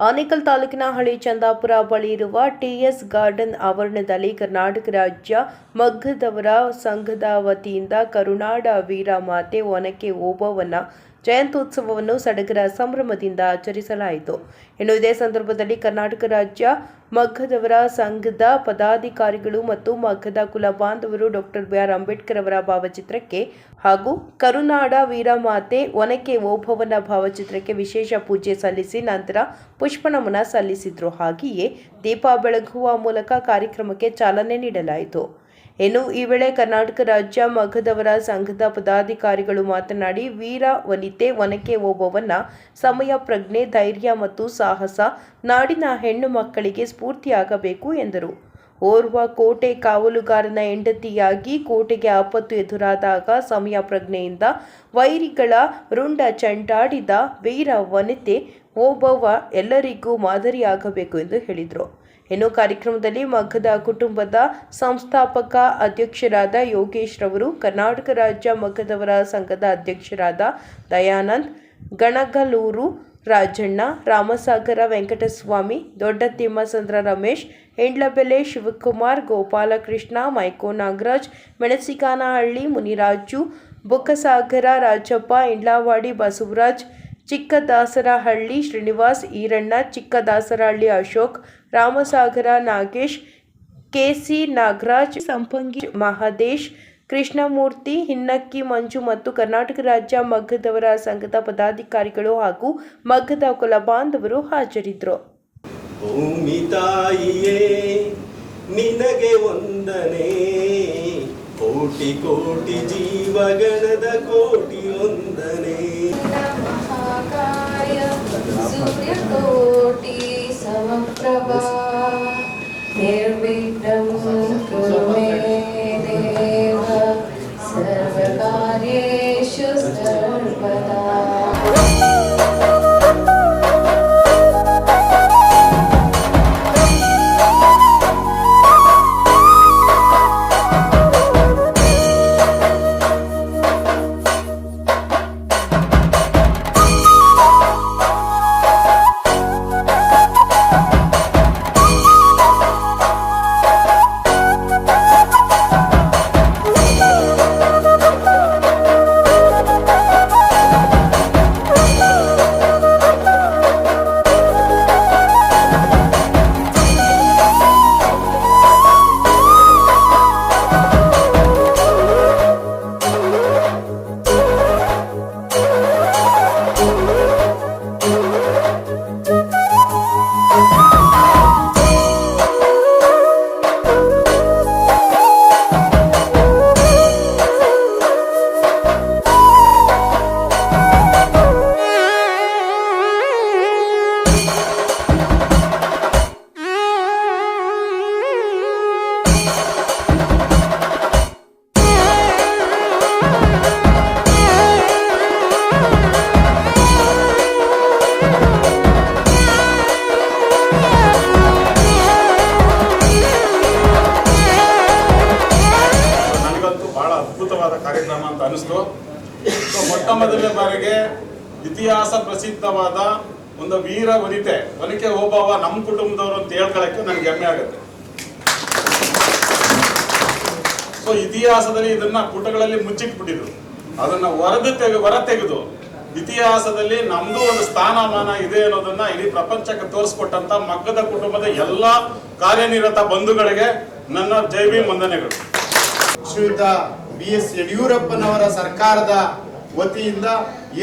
ಆನೇಕಲ್ ತಾಲೂಕಿನ ಹಳಿ ಚಂದಾಪುರ ಬಳಿ ಇರುವ ಟಿಎಸ್ ಗಾರ್ಡನ್ ಆವರಣದಲ್ಲಿ ಕರ್ನಾಟಕ ರಾಜ್ಯ ಮಗ್ಗದವರ ಸಂಘದ ವತಿಯಿಂದ ಕರುನಾಡ ವೀರ ಮಾತೆ ಒನಕೆ ಓಬವ್ವನ ಜಯಂತ್ಯೋತ್ಸವವನ್ನು ಸಡಗರ ಸಂಭ್ರಮದಿಂದ ಆಚರಿಸಲಾಯಿತು. ಇನ್ನು ಇದೇ ಸಂದರ್ಭದಲ್ಲಿ ಕರ್ನಾಟಕ ರಾಜ್ಯ ಮಗ್ಗದವರ ಸಂಘದ ಪದಾಧಿಕಾರಿಗಳು ಮತ್ತು ಮಗ್ಗದ ಕುಲ ಬಾಂಧವರು ಡಾಕ್ಟರ್ ಬಿಆರ್ ಅಂಬೇಡ್ಕರ್ ಅವರ ಭಾವಚಿತ್ರಕ್ಕೆ ಹಾಗೂ ಕರುನಾಡ ವೀರಮಾತೆ ಒನಕೆ ಓಭವನ ಭಾವಚಿತ್ರಕ್ಕೆ ವಿಶೇಷ ಪೂಜೆ ಸಲ್ಲಿಸಿ ನಂತರ ಪುಷ್ಪನಮನ ಸಲ್ಲಿಸಿದ್ರು. ಹಾಗೆಯೇ ದೀಪ ಬೆಳಗುವ ಮೂಲಕ ಕಾರ್ಯಕ್ರಮಕ್ಕೆ ಚಾಲನೆ ನೀಡಲಾಯಿತು. ಇನ್ನು ಈ ವೇಳೆ ಕರ್ನಾಟಕ ರಾಜ್ಯ ಮಗದವರ ಸಂಘದ ಪದಾಧಿಕಾರಿಗಳು ಮಾತನಾಡಿ, ವೀರ ವನಿತೆ ಒನಕೆ ಓಬವ್ವನ ಸಮಯ, ಪ್ರಜ್ಞೆ, ಧೈರ್ಯ ಮತ್ತು ಸಾಹಸ ನಾಡಿನ ಹೆಣ್ಣು ಮಕ್ಕಳಿಗೆ ಸ್ಫೂರ್ತಿಯಾಗಬೇಕು ಎಂದರು. ಓರ್ವ ಕೋಟೆ ಕಾವಲುಗಾರನ ಹೆಂಡತಿಯಾಗಿ ಕೋಟೆಗೆ ಆಪತ್ತು ಎದುರಾದಾಗ ಸಮಯ, ಪ್ರಜ್ಞೆಯಿಂದ ವೈರಿಗಳ ರುಂಡ ಚಂಡಾಡಿದ ವೀರ ವನಿತೆ ಓಬವ್ವ ಎಲ್ಲರಿಗೂ ಮಾದರಿಯಾಗಬೇಕು ಎಂದು ಹೇಳಿದರು. ಇನ್ನು ಕಾರ್ಯಕ್ರಮದಲ್ಲಿ ಮಗ್ಗದ ಕುಟುಂಬದ ಸಂಸ್ಥಾಪಕ ಅಧ್ಯಕ್ಷರಾದ ಯೋಗೇಶ್ ರವರು, ಕರ್ನಾಟಕ ರಾಜ್ಯ ಮಗ್ಗದವರ ಸಂಘದ ಅಧ್ಯಕ್ಷರಾದ ದಯಾನಂದ್, ಗಣಗಲೂರು ರಾಜಣ್ಣ, ರಾಮಸಾಗರ ವೆಂಕಟಸ್ವಾಮಿ, ದೊಡ್ಡ ತಿಮ್ಮಸಂದ್ರ ರಮೇಶ್, ಹೆಂಡ್ಲಬೆಲೆ ಶಿವಕುಮಾರ್, ಗೋಪಾಲಕೃಷ್ಣ, ಮೈಕೋ ನಾಗರಾಜ್, ಮೆಣಸಿಕಾನಹಳ್ಳಿ ಮುನಿರಾಜು, ಬುಕ್ಕಸಾಗರ ರಾಜಪ್ಪ, ಇಂಡ್ಲಾವಾಡಿ ಬಸವರಾಜ್ ಚಿಕ್ಕದಾಸರಹಳ್ಳಿ ಶ್ರೀನಿವಾಸ್ ಈರಣ್ಣ, ಚಿಕ್ಕದಾಸರಹಳ್ಳಿ ಅಶೋಕ್, ರಾಮಸಾಗರ ನಾಗೇಶ್ ಕೆ ಸಿ ನಾಗರಾಜ್, ಸಂಪಂಗಿ ಮಹಾದೇಶ್, ಕೃಷ್ಣಮೂರ್ತಿ, ಹಿನ್ನಕ್ಕಿ ಮಂಜು ಮತ್ತು ಕರ್ನಾಟಕ ರಾಜ್ಯ ಮಗ್ಗದವರ ಸಂಘದ ಪದಾಧಿಕಾರಿಗಳು ಹಾಗೂ ಮಗ್ಗದ ಕುಲ ಬಾಂಧವರು ಹಾಜರಿದ್ದರು. ಭೂಮಿ ತಾಯಿಯೇ, ನಿನಗೆ ಕೋಟಿ ಕೋಟಿ ಜೀವಗಣದ ಕೋಟಿ ಒಂದನೇ Силу предков ಸೊ ಮೊಟ್ಟ ಮೊದಲನೇ ಬಾರಿಗೆ ಇತಿಹಾಸ ಪ್ರಸಿದ್ಧವಾದ ಒಂದು ವೀರ ವನಿತೆ, ವನಿಕೆ ಓಬವ್ವ ನಮ್ಮ ಕುಟುಂಬದವರು ಅಂತ ಹೇಳ್ಕೊಳಕ್ಕೆ ನನಗೆ ಹೆಮ್ಮೆ ಆಗುತ್ತೆ. ಸೊ ಇತಿಹಾಸದಲ್ಲಿ ಇದನ್ನ ಪುಟಗಳಲ್ಲಿ ಮುಚ್ಚಿಟ್ಬಿಟ್ಟಿದ್ರು. ಅದನ್ನ ಹೊರದು ತೆಗೆ ಹೊರ ತೆಗೆದು ಇತಿಹಾಸದಲ್ಲಿ ನಮ್ದು ಒಂದು ಸ್ಥಾನಮಾನ ಇದೆ ಅನ್ನೋದನ್ನ ಇಡೀ ಪ್ರಪಂಚಕ್ಕೆ ತೋರಿಸ್ಕೊಟ್ಟಂತ ಮಗ್ಗದ ಕುಟುಂಬದ ಎಲ್ಲಾ ಕಾರ್ಯನಿರತ ಬಂಧುಗಳಿಗೆ ನನ್ನ ಜೈವಿ ಭೀಮ್ ವಂದನೆಗಳು. ಶ್ರೀಯುತ ಬಿ ಎಸ್ ಯಡಿಯೂರಪ್ಪನವರ ಸರ್ಕಾರದ ವತಿಯಿಂದ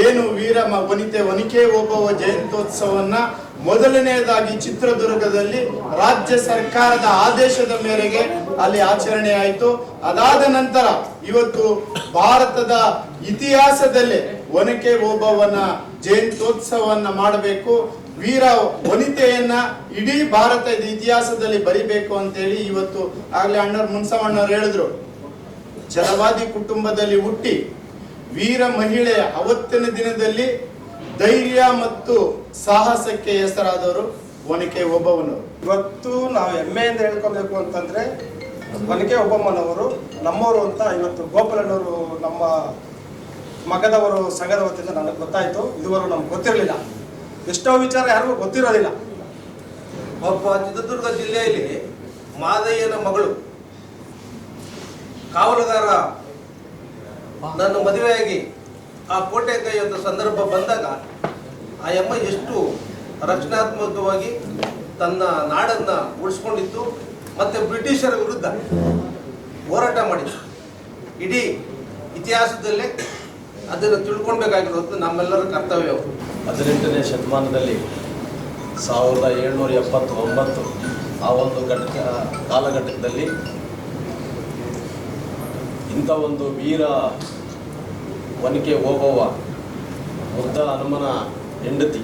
ಏನು ವೀರ ವನಿತೆ ವನಿಕೆ ಓಬವ್ವ ಜಯಂತ್ಯೋತ್ಸವನ್ನ ಮೊದಲನೆಯದಾಗಿ ಚಿತ್ರದುರ್ಗದಲ್ಲಿ ರಾಜ್ಯ ಸರ್ಕಾರದ ಆದೇಶದ ಮೇರೆಗೆ ಅಲ್ಲಿ ಆಚರಣೆ ಆಯಿತು. ಅದಾದ ನಂತರ ಇವತ್ತು ಭಾರತದ ಇತಿಹಾಸದಲ್ಲಿ ಒನಕೆ ಓಬವ್ವನ ಜಯಂತ್ಯೋತ್ಸವವನ್ನ ಮಾಡಬೇಕು. ವೀರ ವನಿತೆಯನ್ನ ಇಡೀ ಭಾರತದ ಇತಿಹಾಸದಲ್ಲಿ ಬರಿಬೇಕು ಅಂತೇಳಿ ಇವತ್ತು ಆಗ್ಲೇ ಅಣ್ಣವ್ರು, ಮುನ್ಸವಣ್ಣವ್ರು ಹೇಳಿದ್ರು. ಜಲವಾದಿ ಕುಟುಂಬದಲ್ಲಿ ಹುಟ್ಟಿ ವೀರ ಮಹಿಳೆಯ ಅವತ್ತಿನ ದಿನದಲ್ಲಿ ಧೈರ್ಯ ಮತ್ತು ಸಾಹಸಕ್ಕೆ ಹೆಸರಾದವರು ಒನಕೆ ಒಬ್ಬವನು ಇವತ್ತು ನಾವು ಹೆಮ್ಮೆಯಿಂದ ಹೇಳ್ಕೊಬೇಕು ಅಂತಂದ್ರೆ ಒನಕೆ ಒಬ್ಬಮ್ಮನವರು ನಮ್ಮವರು ಅಂತ ಇವತ್ತು ಗೋಪಾಲಣ್ಣವರು ನಮ್ಮ ಮಗದವರು ಸಂಘದ ವತಿಯಿಂದ ನನಗೆ ಗೊತ್ತಾಯಿತು. ಇದುವರೆಗೂ ನಮ್ಗೆ ಗೊತ್ತಿರಲಿಲ್ಲ. ಎಷ್ಟೋ ವಿಚಾರ ಯಾರಿಗೂ ಗೊತ್ತಿರೋದಿಲ್ಲ. ಒಬ್ಬ ಚಿತ್ರದುರ್ಗ ಜಿಲ್ಲೆಯಲ್ಲಿ ಮಾದಯ್ಯನ ಮಗಳು ಕಾವಲುಗಾರ ನನ್ನ ಮದುವೆಯಾಗಿ ಆ ಕೋಟೆ ಕೈಯೊಂದು ಸಂದರ್ಭ ಬಂದಾಗ ಆ ಅಮ್ಮ ಎಷ್ಟು ರಕ್ಷಣಾತ್ಮಕವಾಗಿ ತನ್ನ ನಾಡನ್ನ ಉಳಿಸ್ಕೊಂಡಿತ್ತು ಮತ್ತೆ ಬ್ರಿಟಿಷರ ವಿರುದ್ಧ ಹೋರಾಟ ಮಾಡಿತ್ತು. ಇಡೀ ಇತಿಹಾಸದಲ್ಲೇ ಅದನ್ನು ತಿಳ್ಕೊಳ್ಬೇಕಾಗಿರೋದು ನಮ್ಮೆಲ್ಲರ ಕರ್ತವ್ಯ. ಹದಿನೆಂಟನೇ ಶತಮಾನದಲ್ಲಿ ಸಾವಿರದ ಏಳ್ನೂರ ಎಪ್ಪತ್ತೊಂಬತ್ತು ಆ ಒಂದು ಘಟಕ ಕಾಲಘಟ್ಟದಲ್ಲಿ ಇಂಥ ಒಂದು ವೀರ ಒನಕೆ ಓಬವ್ವ ಮುದ್ದ ಹನುಮನ ಹೆಂಡತಿ.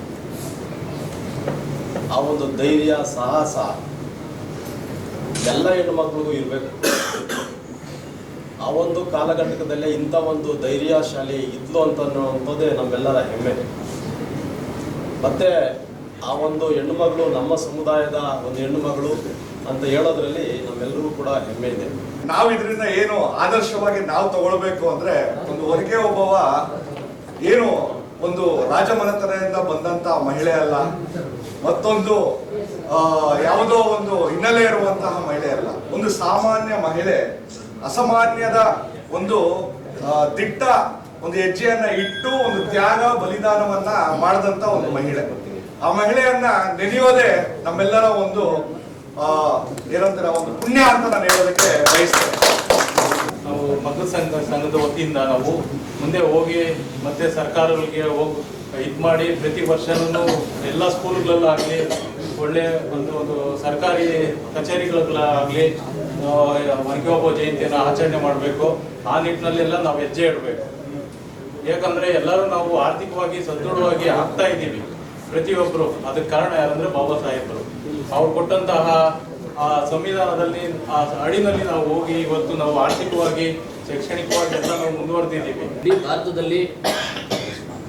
ಆ ಒಂದು ಧೈರ್ಯ, ಸಾಹಸ ಎಲ್ಲ ಹೆಣ್ಣುಮಕ್ಳಿಗೂ ಇರಬೇಕು. ಆ ಒಂದು ಕಾಲಘಟ್ಟದಲ್ಲೇ ಇಂಥ ಒಂದು ಧೈರ್ಯಶಾಲಿ ಇದ್ಲು ಅಂತ ಅನ್ನುವಂಥದ್ದೇ ನಮ್ಮೆಲ್ಲರ ಹೆಮ್ಮೆ. ಮತ್ತೆ ಆ ಒಂದು ಹೆಣ್ಣುಮಗಳು ನಮ್ಮ ಸಮುದಾಯದ ಒಂದು ಹೆಣ್ಣು ಮಗಳು ಅಂತ ಹೇಳೋದ್ರಲ್ಲಿ ನಮ್ಮೆಲ್ಲರೂ ಕೂಡ ಹೆಮ್ಮೆ ಇದೆ. ನಾವು ಇದರಿಂದ ಏನು ಆದರ್ಶವಾಗಿ ನಾವು ತಗೊಳ್ಬೇಕು ಅಂದ್ರೆ ಒಂದು ಹೊರಗೆ ಒಬ್ಬವ ಏನು ಒಂದು ರಾಜಮನೆತನದಿಂದ ಬಂದಂತ ಮಹಿಳೆ ಅಲ್ಲ, ಮತ್ತೊಂದು ಯಾವುದೋ ಒಂದು ಹಿನ್ನೆಲೆ ಇರುವಂತಹ ಮಹಿಳೆ ಅಲ್ಲ. ಒಂದು ಸಾಮಾನ್ಯ ಮಹಿಳೆ ಅಸಾಮಾನ್ಯದ ಒಂದು ದಿಟ್ಟ ಒಂದು ಹೆಜ್ಜೆಯನ್ನ ಇಟ್ಟು ಒಂದು ತ್ಯಾಗ, ಬಲಿದಾನವನ್ನ ಮಾಡಿದಂತ ಒಂದು ಮಹಿಳೆ. ಆ ಮಹಿಳೆಯನ್ನ ನೆನೆಯೋದೇ ನಮ್ಮೆಲ್ಲರ ಒಂದು ಏನಂತಾರೆ ಒಂದು ಪುಣ್ಯ ಅಂತ ನಾನು ಹೇಳೋದಕ್ಕೆ ಬಯಸ್ತೇನೆ ನಾವು ಮಕ್ಕಳ ಸಂಘ ಸಂಘದ ವತಿಯಿಂದ ನಾವು ಮುಂದೆ ಹೋಗಿ ಮತ್ತೆ ಸರ್ಕಾರಗಳಿಗೆ ಹೋಗಿ ಇದು ಮಾಡಿ ಪ್ರತಿ ವರ್ಷನೂ ಎಲ್ಲ ಸ್ಕೂಲ್ಗಳಲ್ಲಾಗಲಿ, ಒಳ್ಳೆ ಒಂದು ಒಂದು ಸರ್ಕಾರಿ ಕಚೇರಿಗಳಾಗಲಿ ಒಬ್ಬ ಜಯಂತಿಯನ್ನು ಆಚರಣೆ ಮಾಡಬೇಕು. ಆ ನಿಟ್ಟಿನಲ್ಲೆಲ್ಲ ನಾವು ಹೆಜ್ಜೆ ಇಡಬೇಕು. ಯಾಕಂದರೆ ಎಲ್ಲರೂ ನಾವು ಆರ್ಥಿಕವಾಗಿ ಸದೃಢವಾಗಿ ಆಗ್ತಾ ಇದ್ದೀವಿ. ಪ್ರತಿಯೊಬ್ಬರು ಅದಕ್ಕೆ ಕಾರಣ ಯಾರಂದರೆ ಬಾಬಾ ಸಾಹೇಬರು. ಅವ್ರು ಕೊಟ್ಟಂತಹ ಆ ಸಂವಿಧಾನದಲ್ಲಿ, ಆ ಅಡಿನಲ್ಲಿ ನಾವು ಹೋಗಿ ಇವತ್ತು ನಾವು ಆರ್ಥಿಕವಾಗಿ, ಶೈಕ್ಷಣಿಕವಾಗಿ ಎಲ್ಲ ನಾವು ಮುಂದುವರೆದಿದ್ದೀವಿ. ಇಡೀ ಭಾರತದಲ್ಲಿ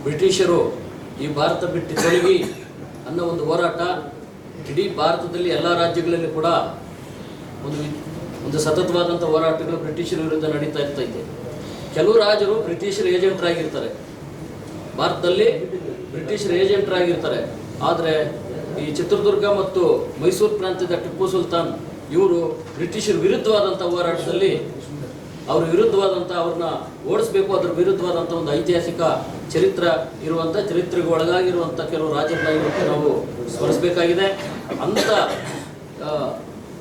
ಬ್ರಿಟಿಷರು ಈ ಭಾರತ ಬಿಟ್ಟು ತೊಲಗಿ ಅನ್ನೋ ಒಂದು ಹೋರಾಟ ಇಡೀ ಭಾರತದಲ್ಲಿ ಎಲ್ಲ ರಾಜ್ಯಗಳಲ್ಲಿ ಕೂಡ ಒಂದು ಒಂದು ಸತತವಾದಂಥ ಹೋರಾಟಗಳು ಬ್ರಿಟಿಷರ ವಿರುದ್ಧ ನಡೀತಾ ಇರ್ತೈತೆ ಕೆಲವು ರಾಜರು ಬ್ರಿಟಿಷರ ಏಜೆಂಟ್ರಾಗಿರ್ತಾರೆ. ಭಾರತದಲ್ಲಿ ಬ್ರಿಟಿಷರ ಏಜೆಂಟ್ರಾಗಿರ್ತಾರೆ. ಆದರೆ ಈ ಚಿತ್ರದುರ್ಗ ಮತ್ತು ಮೈಸೂರು ಪ್ರಾಂತ್ಯದ ಟಿಪ್ಪು ಸುಲ್ತಾನ್, ಇವರು ಬ್ರಿಟಿಷರ ವಿರುದ್ಧವಾದಂಥ ಹೋರಾಟದಲ್ಲಿ ಅವ್ರ ವಿರುದ್ಧವಾದಂಥ ಅವ್ರನ್ನ ಓಡಿಸ್ಬೇಕು, ಅದ್ರ ವಿರುದ್ಧವಾದಂಥ ಒಂದು ಐತಿಹಾಸಿಕ ಚರಿತ್ರ ಇರುವಂಥ ಚರಿತ್ರೆಗೆ ಒಳಗಾಗಿರುವಂಥ ಕೆಲವು ರಾಜರನ್ನ ನಾವು ಸ್ಮರಿಸಬೇಕಾಗಿದೆ. ಅಂಥ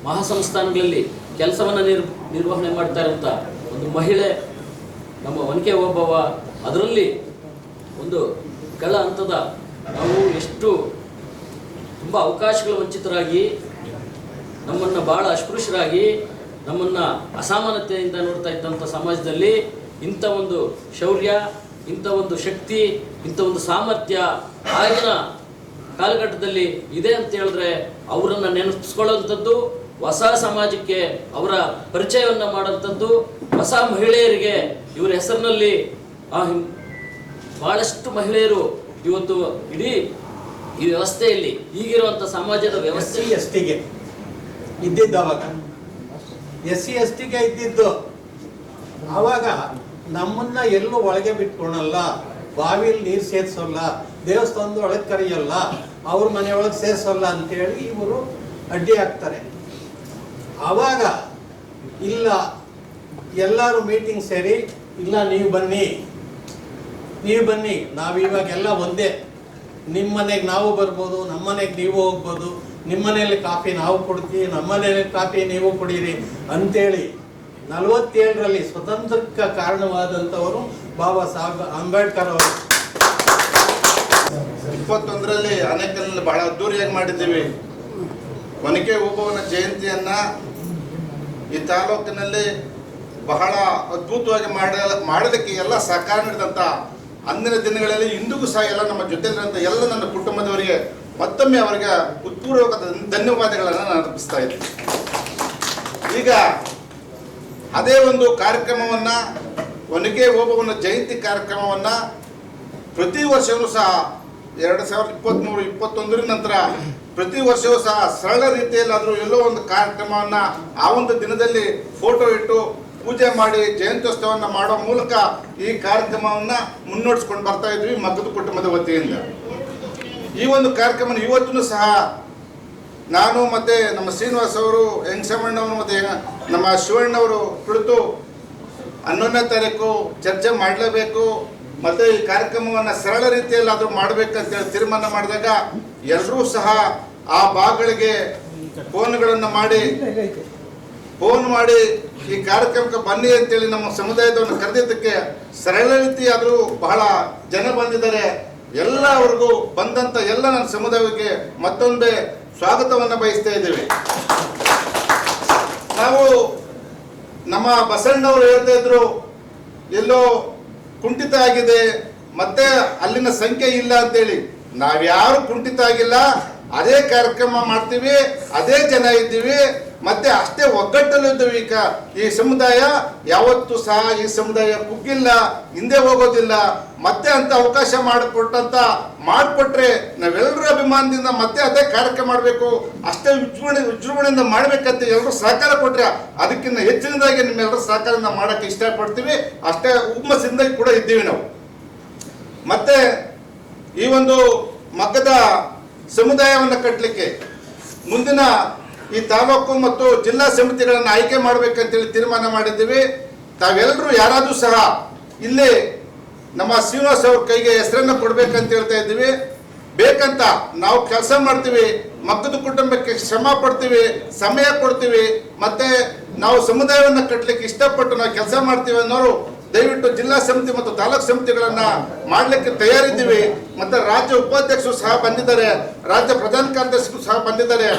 ಮಹಾಸಂಸ್ಥಾನಗಳಲ್ಲಿ ಕೆಲಸವನ್ನು ನಿರ್ ನಿರ್ವಹಣೆ ಮಾಡ್ತಾ ಇರೋಂಥ ಒಂದು ಮಹಿಳೆ ನಮ್ಮ ಒನಕೆ ಓಬವ್ವ ಅದರಲ್ಲಿ ಒಂದು ಕೆಳ ಹಂತದ ನಾವು ಎಷ್ಟು ತುಂಬ ಅವಕಾಶಗಳ ವಂಚಿತರಾಗಿ, ನಮ್ಮನ್ನು ಭಾಳ ಅಸ್ಪೃಶ್ಯರಾಗಿ, ನಮ್ಮನ್ನು ಅಸಮಾನತೆಯಿಂದ ನೋಡ್ತಾ ಇದ್ದಂಥ ಸಮಾಜದಲ್ಲಿ ಇಂಥ ಒಂದು ಶೌರ್ಯ, ಇಂಥ ಒಂದು ಶಕ್ತಿ, ಇಂಥ ಒಂದು ಸಾಮರ್ಥ್ಯ ಆಗಿನ ಕಾಲಘಟ್ಟದಲ್ಲಿ ಇದೆ ಅಂತ ಹೇಳಿದ್ರೆ ಅವರನ್ನು ನೆನಪಿಸ್ಕೊಳ್ಳೋಂಥದ್ದು ಹೊಸ ಸಮಾಜಕ್ಕೆ ಅವರ ಪರಿಚಯವನ್ನು ಮಾಡೋಂಥದ್ದು ಹೊಸ ಮಹಿಳೆಯರಿಗೆ ಇವರ ಹೆಸರಿನಲ್ಲಿ ಬಹಳಷ್ಟು ಮಹಿಳೆಯರು ಇವತ್ತು ಇಡೀ ಈ ವ್ಯವಸ್ಥೆಯಲ್ಲಿ ಈಗಿರುವಂತ ಸಮಾಜದ ವ್ಯವಸ್ಥೆ? ಎಸ್ ಟಿಗೆ ಇದ್ದಿದ್ದು ಅವಾಗ. ಎಸ್ ಸಿ ಎಸ್ ಟಿಗೆ ಇದ್ದಿದ್ದು. ಆವಾಗ ನಮ್ಮನ್ನ ಎಲ್ಲೂ ಒಳಗೆ ಬಿಟ್ಕೊಳಲ್ಲ. ಬಾವಿಯಲ್ಲಿ ನೀರು ಸೇರಿಸಲ್ಲ ದೇವಸ್ಥಾನದ ಒಳಗೆ ಕರೆಯಲ್ಲ. ಅವ್ರ ಮನೆಯೊಳಗೆ ಸೇರಿಸೋಲ್ಲ ಅಂತೇಳಿ ಇವರು ಅಡ್ಡಿ ಆಗ್ತಾರೆ ಆವಾಗ ಇಲ್ಲ, ಎಲ್ಲರೂ ಮೀಟಿಂಗ್ ಸೇರಿ, ಇಲ್ಲ, ನೀವು ಬನ್ನಿ. ನೀವು ಬನ್ನಿ. ನಾವು ಇವಾಗೆಲ್ಲ ಒಂದೇ. ನಿಮ್ಮ ಮನೆಗೆ ನಾವು ಬರ್ಬೋದು ನಮ್ಮ ಮನೆಗೆ ನೀವು ಹೋಗ್ಬೋದು ನಿಮ್ಮ ಕಾಫಿ ನಾವು ಕೊಡ್ತೀವಿ ನಮ್ಮ ಮನೆಯಲ್ಲಿ ಕಾಫಿ ನೀವು ಕುಡೀರಿ ಅಂತೇಳಿ ನಲವತ್ತೇಳರಲ್ಲಿ ಸ್ವತಂತ್ರಕ್ಕೆ ಕಾರಣವಾದಂಥವರು ಬಾಬಾ ಸಾಹೇಬ್ ಅಂಬೇಡ್ಕರ್ ಅವರು. ಇಪ್ಪತ್ತೊಂದರಲ್ಲಿ ಅನೇಕಲ್ಲಿ ಬಹಳ ಅದ್ದೂರಿಯಾಗಿ ಮಾಡಿದ್ದೀವಿ. ಒನಕೆ ಓಬವನ ಜಯಂತಿಯನ್ನ ಈ ತಾಲೂಕಿನಲ್ಲಿ ಬಹಳ ಅದ್ಭುತವಾಗಿ ಮಾಡ, ಮಾಡೋದಕ್ಕೆ ಎಲ್ಲ ಸಹಕಾರ ನೀಡಿದಂಥ ಅಂದಿನ ದಿನಗಳಲ್ಲಿ ಇಂದಿಗೂ ಸಹ ಎಲ್ಲ ನಮ್ಮ ಜೊತೆಲಿರುವಂಥ ಎಲ್ಲ ನನ್ನ ಕುಟುಂಬದವರಿಗೆ ಮತ್ತೊಮ್ಮೆ ಅವರಿಗೆ ಉತ್ಪೂರ್ವಕ ಧನ್ಯವಾದಗಳನ್ನು ನಾನು ಅರ್ಪಿಸ್ತಾ ಇದ್ದೀನಿ. ಈಗ ಅದೇ ಒಂದು ಕಾರ್ಯಕ್ರಮವನ್ನ, ಒನಕೆ ಓಬವನ ಜಯಂತಿ ಕಾರ್ಯಕ್ರಮವನ್ನ ಪ್ರತಿ ವರ್ಷವೂ ಸಹ ಎರಡು ಸಾವಿರದ ಇಪ್ಪತ್ತ್ಮೂರು ಇಪ್ಪತ್ತೊಂದರ ನಂತರ ಪ್ರತಿ ವರ್ಷವೂ ಸಹ ಸರಳ ರೀತಿಯಲ್ಲಿ ಆದರೂ ಎಲ್ಲೋ ಒಂದು ಕಾರ್ಯಕ್ರಮವನ್ನು ಆ ಒಂದು ದಿನದಲ್ಲಿ ಫೋಟೋ ಇಟ್ಟು ಪೂಜೆ ಮಾಡಿ ಜಯಂತ್ಯೋತ್ಸವವನ್ನು ಮಾಡೋ ಮೂಲಕ ಈ ಕಾರ್ಯಕ್ರಮವನ್ನು ಮುನ್ನಡೆಸ್ಕೊಂಡು ಬರ್ತಾ ಇದ್ವಿ ಮಗದ ಕುಟುಂಬದ ವತಿಯಿಂದ. ಈ ಒಂದು ಕಾರ್ಯಕ್ರಮ ಇವತ್ತೂ ಸಹ ನಾನು ಮತ್ತೆ ನಮ್ಮ ಶ್ರೀನಿವಾಸ್ ಅವರು ಹೆಂಗಸಮ್ಮಣ್ಣವರು ಮತ್ತೆ ನಮ್ಮ ಶಿವಣ್ಣವರು ಕುಳಿತು ಹನ್ನೊಂದನೇ ತಾರೀಕು ಚರ್ಚೆ ಮಾಡಲೇಬೇಕು, ಮತ್ತೆ ಈ ಕಾರ್ಯಕ್ರಮವನ್ನು ಸರಳ ರೀತಿಯಲ್ಲಿ ಅದು ಮಾಡಬೇಕಂತ ಹೇಳಿ ತೀರ್ಮಾನ ಮಾಡಿದಾಗ ಎಲ್ಲರೂ ಸಹ ಆ ಭಾಗಗಳಿಗೆ ಫೋನ್ಗಳನ್ನು ಮಾಡಿ ಫೋನ್ ಮಾಡಿ ಈ ಕಾರ್ಯಕ್ರಮಕ್ಕೆ ಬನ್ನಿ ಅಂತೇಳಿ ನಮ್ಮ ಸಮುದಾಯದವನ್ನು ಕರೆದಿದ್ದಕ್ಕೆ ಸರಳ ರೀತಿಯಾದರೂ ಬಹಳ ಜನ ಬಂದಿದ್ದಾರೆ. ಎಲ್ಲವರೆಗೂ ಬಂದಂತ ಎಲ್ಲ ನನ್ನ ಸಮುದಾಯಕ್ಕೆ ಮತ್ತೊಂದೇ ಸ್ವಾಗತವನ್ನು ಬಯಸ್ತಾ ಇದ್ದೇವೆ. ನಾವು ನಮ್ಮ ಬಸಣ್ಣವರು ಹೇಳ್ತಾ ಇದ್ರು, ಎಲ್ಲೋ ಕುಂಠಿತ ಆಗಿದೆ, ಮತ್ತೆ ಅಲ್ಲಿನ ಸಂಖ್ಯೆ ಇಲ್ಲ ಅಂತೇಳಿ. ನಾವ್ಯಾರು ಕುಂಠಿತ ಆಗಿಲ್ಲ, ಅದೇ ಕಾರ್ಯಕ್ರಮ ಮಾಡ್ತೀವಿ, ಅದೇ ಜನ ಇದ್ದೀವಿ ಮತ್ತೆ ಅಷ್ಟೇ ಒಗ್ಗಟ್ಟಲ್ಲಿ ಇದ್ದೀವಿ ಈಗ ಈ ಸಮುದಾಯ ಯಾವತ್ತೂ ಸಹ ಈ ಸಮುದಾಯ ಕುಗ್ಗಿಲ್ಲ, ಹಿಂದೆ ಹೋಗೋದಿಲ್ಲ. ಮತ್ತೆ ಅಂತ ಅವಕಾಶ ಮಾಡಿಕೊಟ್ಟಂತ ಮಾಡಿಕೊಟ್ರೆ ನಾವೆಲ್ಲರೂ ಅಭಿಮಾನದಿಂದ ಮತ್ತೆ ಅದೇ ಕಾರ್ಯಕ್ರಮ ಮಾಡಬೇಕು. ಅಷ್ಟೇ ವಿಜೃಂಭಣೆ ವಿಜೃಂಭಣೆಯಿಂದ ಮಾಡಬೇಕಂತ ಎಲ್ಲರೂ ಸಹಕಾರ ಕೊಟ್ರೆ ಅದಕ್ಕಿಂತ ಹೆಚ್ಚಿನದಾಗಿ ನಿಮ್ಮೆಲ್ಲರೂ ಸಹಕಾರದಿಂದ ಮಾಡೋಕ್ಕೆ ಇಷ್ಟಪಡ್ತೀವಿ. ಅಷ್ಟೇ ಹುಮ್ಮಸ್ಸಿಂದ ಕೂಡ ಇದ್ದೀವಿ ನಾವು. ಮತ್ತೆ ಈ ಒಂದು ಮಗ್ಗದ ಸಮುದಾಯವನ್ನು ಕಟ್ಟಲಿಕ್ಕೆ ಮುಂದಿನ ಈ ತಾಲೂಕು ಮತ್ತು ಜಿಲ್ಲಾ ಸಮಿತಿಗಳನ್ನು ಆಯ್ಕೆ ಮಾಡಬೇಕಂತೇಳಿ ತೀರ್ಮಾನ ಮಾಡಿದ್ದೀವಿ. ತಾವೆಲ್ಲರೂ ಯಾರಾದರೂ ಸಹ ಇಲ್ಲಿ ನಮ್ಮ ಶ್ರೀನಿವಾಸ್ ಅವ್ರ ಕೈಗೆ ಹೆಸರನ್ನು ಕೊಡ್ಬೇಕಂತ ಹೇಳ್ತಾ ಇದ್ದೀವಿ. ಬೇಕಂತ ನಾವು ಕೆಲಸ ಮಾಡ್ತೀವಿ ಮಕ್ಕದ ಕುಟುಂಬಕ್ಕೆ ಶ್ರಮ ಪಡ್ತೀವಿ, ಸಮಯ ಕೊಡ್ತೀವಿ, ಮತ್ತೆ ನಾವು ಸಮುದಾಯವನ್ನು ಕಟ್ಟಲಿಕ್ಕೆ ಇಷ್ಟಪಟ್ಟು ನಾವು ಕೆಲಸ ಮಾಡ್ತೀವಿ ಅನ್ನೋರು ದಯವಿಟ್ಟು ಜಿಲ್ಲಾ ಸಮಿತಿ ಮತ್ತು ತಾಲೂಕು ಸಮಿತಿಗಳನ್ನ ಮಾಡಲಿಕ್ಕೆ ತಯಾರಿದ್ದೀವಿ. ಮತ್ತೆ ರಾಜ್ಯ ಉಪಾಧ್ಯಕ್ಷರು ಸಹ ಬಂದಿದ್ದಾರೆ, ರಾಜ್ಯ ಪ್ರಧಾನ ಕಾರ್ಯದರ್ಶಿಗಳು ಸಹ ಬಂದಿದ್ದಾರೆ.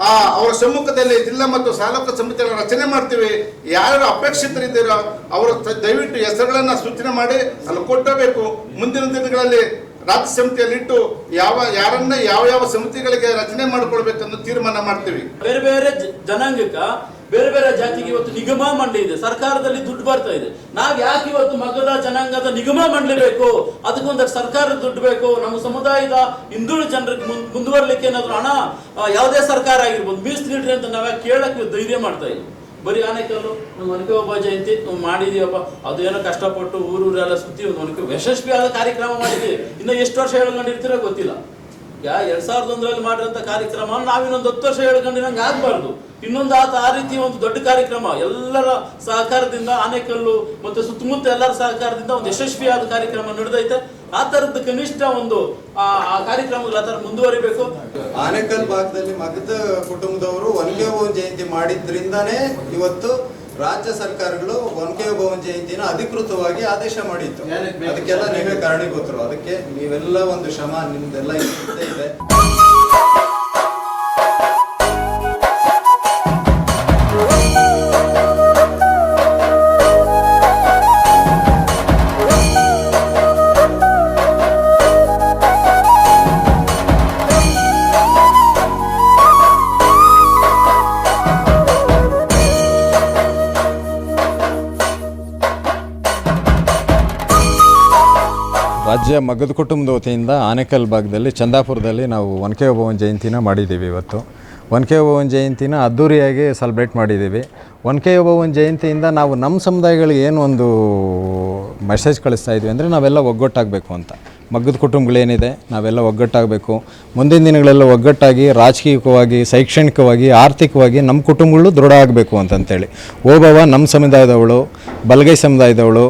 ಆ, ಅವರ ಸಮ್ಮುಖದಲ್ಲಿ ಜಿಲ್ಲಾ ಮತ್ತು ತಾಲೂಕು ಸಮಿತಿಗಳ ರಚನೆ ಮಾಡ್ತೀವಿ. ಯಾರು ಅಪೇಕ್ಷಿತರಿದ್ದೀರೋ ಅವರು ದಯವಿಟ್ಟು ಹೆಸರುಗಳನ್ನ ಸೂಚನೆ ಮಾಡಿ, ಅಲ್ಲಿ ಕೊಟ್ಟಬೇಕು. ಮುಂದಿನ ದಿನಗಳಲ್ಲಿ ರಾಜ್ಯ ಸಮಿತಿಯಲ್ಲಿ ಇಟ್ಟು ಯಾವ, ಯಾರನ್ನ ಯಾವ ಯಾವ ಸಮಿತಿಗಳಿಗೆ ರಚನೆ ಮಾಡಿಕೊಳ್ಬೇಕನ್ನೋ ತೀರ್ಮಾನ ಮಾಡ್ತೀವಿ. ಬೇರೆ ಬೇರೆ ಜನಾಂಗಕ್ಕ ಬೇರೆ ಬೇರೆ ಜಾತಿಗೆ ಇವತ್ತು ನಿಗಮ ಮಂಡಳಿ ಇದೆ, ಸರ್ಕಾರದಲ್ಲಿ ದುಡ್ಡು ಬರ್ತಾ ಇದೆ. ನಾವ್ ಯಾಕೆ ಇವತ್ತು ಮಗದ ಜನಾಂಗದ ನಿಗಮ ಮಂಡಳಿ ಬೇಕು ಅದಕ್ಕೊಂದಷ್ಟು ಸರ್ಕಾರದ ದುಡ್ಡು ಬೇಕು? ನಮ್ಮ ಸಮುದಾಯದ ಹಿಂದುಳಿದ ಜನರಿಗೆ ಮುಂದುವರ್ಲಿಕ್ಕೆ ಏನಾದ್ರು ಹಣ ಯಾವುದೇ ಸರ್ಕಾರ ಆಗಿರ್ಬೋದು ಮೀಸಲಿಡ್ರಿ ಅಂತ ನಾವ್ ಯಾಕೆ ಕೇಳಕ್ಕೆ ಧೈರ್ಯ ಮಾಡ್ತಾ ಇಲ್ಲ ಬರೀ ಆನೆಕಲ್ಲು ನಮ್ಮ ಒನಕೆ ಒಬ್ಬ ಜಯಂತಿ, ನಾವು ಮಾಡಿದೀವಪ್ಪ ಅದೇನೋ ಕಷ್ಟಪಟ್ಟು ಊರೂರೆಲ್ಲ ಸುತ್ತಿ ಒಂದು ಒನಕೆ, ಯಶಸ್ವಿಯಾದ ಕಾರ್ಯಕ್ರಮ ಮಾಡಿದ್ವಿ ಇನ್ನು ಎಷ್ಟು ವರ್ಷ ಹೇಳ್ಕೊಂಡಿರ್ತೀರೋ ಗೊತ್ತಿಲ್ಲ. ಯಾ, ಎರಡ್ ಸಾವಿರದ ಒಂದರಲ್ಲಿ ಮಾಡಿರೋಂಥ ಕಾರ್ಯಕ್ರಮ ನಾವಿನ್ನೊಂದು ಹತ್ತು ವರ್ಷ ಹೇಳ್ಕೊಂಡಿರಂಗೆ ಆಗ್ಬಾರ್ದು. ಇನ್ನೊಂದು ಆತ ಆ ರೀತಿ ಒಂದು ದೊಡ್ಡ ಕಾರ್ಯಕ್ರಮ. ಎಲ್ಲರ ಸಹಕಾರದಿಂದ ಆನೆಕಲ್ಲು ಮತ್ತೆ ಸುತ್ತಮುತ್ತ ಎಲ್ಲರ ಸಹಕಾರದಿಂದ ಒಂದು ಯಶಸ್ವಿಯಾದ ಕಾರ್ಯಕ್ರಮ ನಡೆದೈತೆ. ಆ ತರದ ಕನಿಷ್ಠ ಒಂದು, ಆ ಕಾರ್ಯಕ್ರಮಗಳು ಆ ತರ ಮುಂದುವರಿಬೇಕು. ಆನೆಕಲ್ ಭಾಗದಲ್ಲಿ ಮಗದ ಕುಟುಂಬದವರು ಒಂದೇ ಜಯಂತಿ ಮಾಡಿದ್ರಿಂದಾನೇ ಇವತ್ತು ರಾಜ್ಯ ಸರ್ಕಾರಗಳು ಒನಕೆ ಭವನ್ ಜಯಂತಿನ ಅಧಿಕೃತವಾಗಿ ಆದೇಶ ಮಾಡಿತ್ತು. ಅದಕ್ಕೆಲ್ಲ ನೀವೇ ಕಾರಣೀಭೂತರು. ಅದಕ್ಕೆ ನೀವೆಲ್ಲ ಒಂದು ಶ್ರಮ ನಿಮ್ದೆಲ್ಲ ಇದೆ. ರಾಜ್ಯ ಮಗದ ಕುಟುಂಬದ ವತಿಯಿಂದ ಆನೇಕಲ್ ಭಾಗದಲ್ಲಿ ಚಂದಾಪುರದಲ್ಲಿ ನಾವು ಒನಕೆ ಓಬವ್ವನ ಜಯಂತಿನ ಮಾಡಿದ್ದೀವಿ ಇವತ್ತು. ಒನಕೆ ಓಬವ್ವನ ಜಯಂತಿನ ಅದ್ಧೂರಿಯಾಗಿ ಸೆಲೆಬ್ರೇಟ್ ಮಾಡಿದ್ದೀವಿ. ಒನಕೆ ಓಬವ್ವನ ಜಯಂತಿಯಿಂದ ನಾವು ನಮ್ಮ ಸಮುದಾಯಗಳಿಗೆ ಏನು ಒಂದು ಮೆಸೇಜ್ ಕಳಿಸ್ತಾ ಇದ್ವಿ ಅಂದರೆ ನಾವೆಲ್ಲ ಒಗ್ಗಟ್ಟಾಗಬೇಕು ಅಂತ. ಮಗ್ಗದ ಕುಟುಂಬಗಳೇನಿದೆ ನಾವೆಲ್ಲ ಒಗ್ಗಟ್ಟಾಗಬೇಕು. ಮುಂದಿನ ದಿನಗಳೆಲ್ಲ ಒಗ್ಗಟ್ಟಾಗಿ ರಾಜಕೀಯವಾಗಿ ಶೈಕ್ಷಣಿಕವಾಗಿ, ಆರ್ಥಿಕವಾಗಿ ನಮ್ಮ ಕುಟುಂಬಗಳು ದೃಢ ಆಗಬೇಕು ಅಂತಂತೇಳಿ. ಓಬವ್ವ ನಮ್ಮ ಸಮುದಾಯದವಳು, ಬಲಗೈ ಸಮುದಾಯದವಳು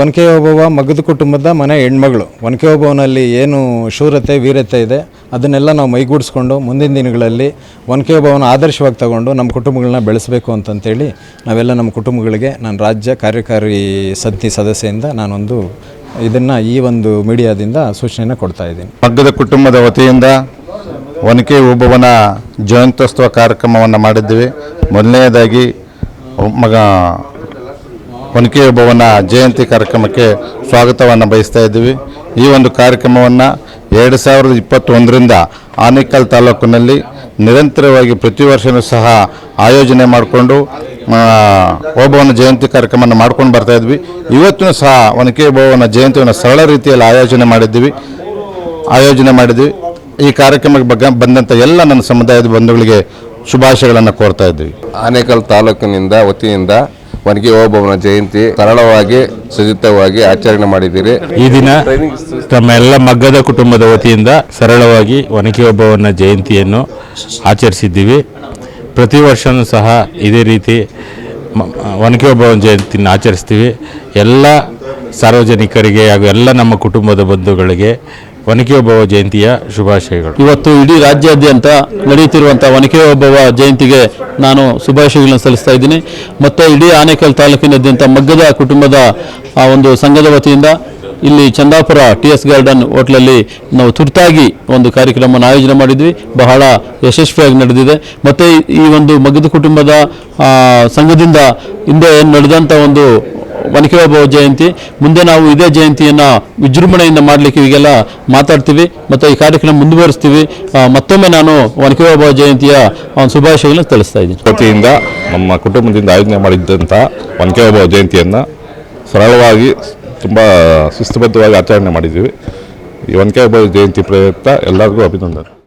ಒನಕೆ ಓಬವ್ವ ಮಗದ ಕುಟುಂಬದ ಮನೆ ಹೆಣ್ಮಗಳು. ಒನಕೆ ಓಬವ್ವನಲ್ಲಿ ಏನು ಶೂರತೆ, ವೀರತೆ ಇದೆ, ಅದನ್ನೆಲ್ಲ ನಾವು ಮೈಗೂಡಿಸ್ಕೊಂಡು ಮುಂದಿನ ದಿನಗಳಲ್ಲಿ ಒನಕೆ ಓಬವ್ವನ ಆದರ್ಶವಾಗಿ ತಗೊಂಡು ನಮ್ಮ ಕುಟುಂಬಗಳನ್ನ ಬೆಳೆಸಬೇಕು ಅಂತಂತೇಳಿ ನಾವೆಲ್ಲ ನಮ್ಮ ಕುಟುಂಬಗಳಿಗೆ ನಾನು ರಾಜ್ಯ ಕಾರ್ಯಕಾರಿ ಸಮಿತಿ ಸದಸ್ಯೆಯಿಂದ ನಾನೊಂದು ಇದನ್ನು ಈ ಒಂದು ಮೀಡಿಯಾದಿಂದ ಸೂಚನೆಯನ್ನು ಕೊಡ್ತಾ ಇದ್ದೀನಿ. ಮಗ್ಗದ ಕುಟುಂಬದ ವತಿಯಿಂದ ಒನಕೆ ಓಬವ್ವನ ಜಯಂತ್ಯೋತ್ಸವ ಕಾರ್ಯಕ್ರಮವನ್ನು ಮಾಡಿದ್ದೀವಿ. ಮೊದಲನೆಯದಾಗಿ ಮಗ ಒನಕೆ ಒಬ್ಬವನ ಜಯಂತಿ ಕಾರ್ಯಕ್ರಮಕ್ಕೆ ಸ್ವಾಗತವನ್ನು ಬಯಸ್ತಾ ಇದ್ದೀವಿ. ಈ ಒಂದು ಕಾರ್ಯಕ್ರಮವನ್ನು ಎರಡು ಸಾವಿರದ ಇಪ್ಪತ್ತೊಂದರಿಂದ ಆನೇಕಲ್ ತಾಲೂಕಿನಲ್ಲಿ ನಿರಂತರವಾಗಿ ಪ್ರತಿ ವರ್ಷವೂ ಸಹ ಆಯೋಜನೆ ಮಾಡಿಕೊಂಡು ಓಬವ್ವನ ಜಯಂತಿ ಕಾರ್ಯಕ್ರಮವನ್ನು ಮಾಡ್ಕೊಂಡು ಬರ್ತಾ ಇದ್ವಿ. ಇವತ್ತೂ ಸಹ ಒನಕೆ ಓಬವ್ವನ ಜಯಂತಿಯನ್ನು ಸರಳ ರೀತಿಯಲ್ಲಿ ಆಯೋಜನೆ ಮಾಡಿದ್ದೀವಿ. ಆಯೋಜನೆ ಮಾಡಿದ್ವಿ ಈ ಕಾರ್ಯಕ್ರಮಕ್ಕೆ ಬಗ್ಗೆ ಬಂದಂಥ ಎಲ್ಲ ನನ್ನ ಸಮುದಾಯದ ಬಂಧುಗಳಿಗೆ ಶುಭಾಶಯಗಳನ್ನು ಕೋರ್ತಾ ಇದ್ದೀವಿ. ಆನೇಕಲ್ ತಾಲೂಕಿನಿಂದ ವತಿಯಿಂದ ಒನಕೆ ಓಬವ್ವನ ಜಯಂತಿ ಸರಳವಾಗಿ ಸುಜಿತವಾಗಿ ಆಚರಣೆ ಮಾಡಿದ್ದೀರಿ. ಈ ದಿನ ತಮ್ಮ ಎಲ್ಲ ಮಗ್ಗದ ಕುಟುಂಬದ ವತಿಯಿಂದ ಸರಳವಾಗಿ ಒನಕೆ ಓಬವ್ವನ ಜಯಂತಿಯನ್ನು ಆಚರಿಸಿದ್ದೀವಿ. ಪ್ರತಿ ವರ್ಷವೂ ಸಹ ಇದೇ ರೀತಿ ಒನಕೆ ಓಬವ್ವನ ಜಯಂತಿಯನ್ನು ಆಚರಿಸ್ತೀವಿ. ಎಲ್ಲ ಸಾರ್ವಜನಿಕರಿಗೆ ಹಾಗೂ ಎಲ್ಲ ನಮ್ಮ ಕುಟುಂಬದ ಬಂಧುಗಳಿಗೆ ಒನಕೆ ಒಬ್ಬವ ಜಯಂತಿಯ ಶುಭಾಶಯಗಳು. ಇವತ್ತು ಇಡೀ ರಾಜ್ಯಾದ್ಯಂತ ನಡೆಯುತ್ತಿರುವಂಥ ಒನಕೆ ಒಬ್ಬವ ಜಯಂತಿಗೆ ನಾನು ಶುಭಾಶಯಗಳನ್ನು ಸಲ್ಲಿಸ್ತಾ ಇದ್ದೀನಿ. ಮತ್ತು ಇಡೀ ಆನೇಕಲ್ ತಾಲೂಕಿನಾದ್ಯಂತ ಮಗ್ಗದ ಕುಟುಂಬದ, ಆ, ಒಂದು ಸಂಘದ ವತಿಯಿಂದ ಇಲ್ಲಿ ಚಂದಾಪುರ ಟಿ ಎಸ್ ಗಾರ್ಡನ್ ಹೋಟ್ಲಲ್ಲಿ ನಾವು ತುರ್ತಾಗಿ ಒಂದು ಕಾರ್ಯಕ್ರಮವನ್ನು ಆಯೋಜನೆ ಮಾಡಿದ್ವಿ. ಬಹಳ ಯಶಸ್ವಿಯಾಗಿ ನಡೆದಿದೆ. ಮತ್ತು ಈ ಒಂದು ಮಗ್ಗದ ಕುಟುಂಬದ ಸಂಘದಿಂದ ಹಿಂದೆ ನಡೆದಂಥ ಒಂದು ಒನಕೆ ಓಬವ್ವ ಜಯಂತಿ. ಮುಂದೆ ನಾವು ಇದೇ ಜಯಂತಿಯನ್ನು ವಿಜೃಂಭಣೆಯಿಂದ ಮಾಡಲಿಕ್ಕೆ ಈಗೆಲ್ಲ ಮಾತಾಡ್ತೀವಿ ಮತ್ತು ಈ ಕಾರ್ಯಕ್ರಮ ಮುಂದುವರಿಸ್ತೀವಿ. ಮತ್ತೊಮ್ಮೆ ನಾನು ಒನಕೆ ಓಬವ್ವ ಜಯಂತಿಯ ಒಂದು ಶುಭಾಶಯಗಳನ್ನು ತಿಳಿಸ್ತಾ ಇದ್ದೀನಿ. ಪ್ರತಿಯಿಂದ ನಮ್ಮ ಕುಟುಂಬದಿಂದ ಆಯೋಜನೆ ಮಾಡಿದ್ದಂಥ ಒನಕೆ ಓಬವ್ವ ಜಯಂತಿಯನ್ನು ಸರಳವಾಗಿ ತುಂಬ ಶಿಸ್ತುಬದ್ಧವಾಗಿ ಆಚರಣೆ ಮಾಡಿದ್ದೀವಿ. ಈ ಒನಕೆ ಓಬವ್ವ ಜಯಂತಿ ಪ್ರಯುಕ್ತ ಎಲ್ಲರಿಗೂ ಅಭಿನಂದನೆ.